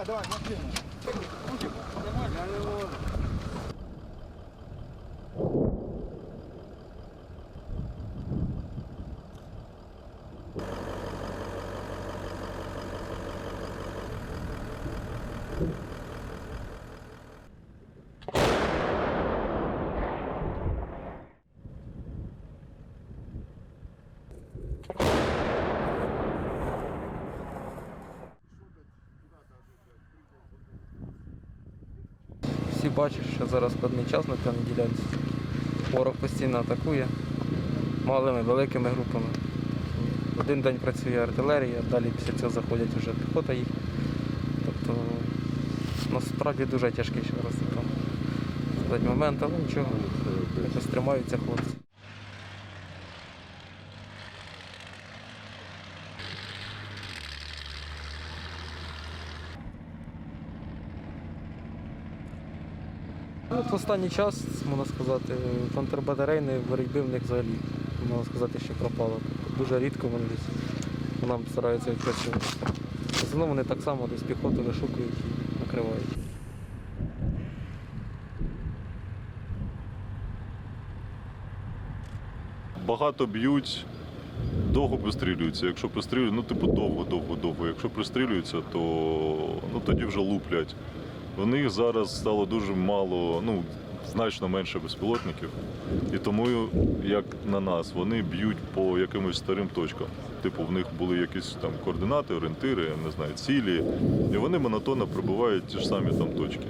Давай, давай, машину. Всі бачать, що зараз складний час на певній ділянці. Ворог постійно атакує малими, великими групами. Один день працює артилерія, далі після цього заходять вже піхота їх. Тобто насправді дуже тяжкий ще раз момент, але нічого. Якось тримаються хлопці. Ну, от в останній час, можна сказати, контрбатарейної боротьби в них взагалі, можна сказати, що пропало. Дуже рідко вони десь нам стараються відпрацювати. В вони так само десь піхоту вишукують і накривають. Багато б'ють, довго пристрілюються. Якщо пристрілюють, ну типу довго, довго, довго. Якщо пристрілюються, то ну, тоді вже луплять. Вони зараз стало дуже мало, ну значно менше безпілотників, і тому, як на нас, вони б'ють по якимось старим точкам. Типу, в них були якісь там координати, орієнтири, не знаю, цілі, і вони монотонно прибувають ті ж самі там точки.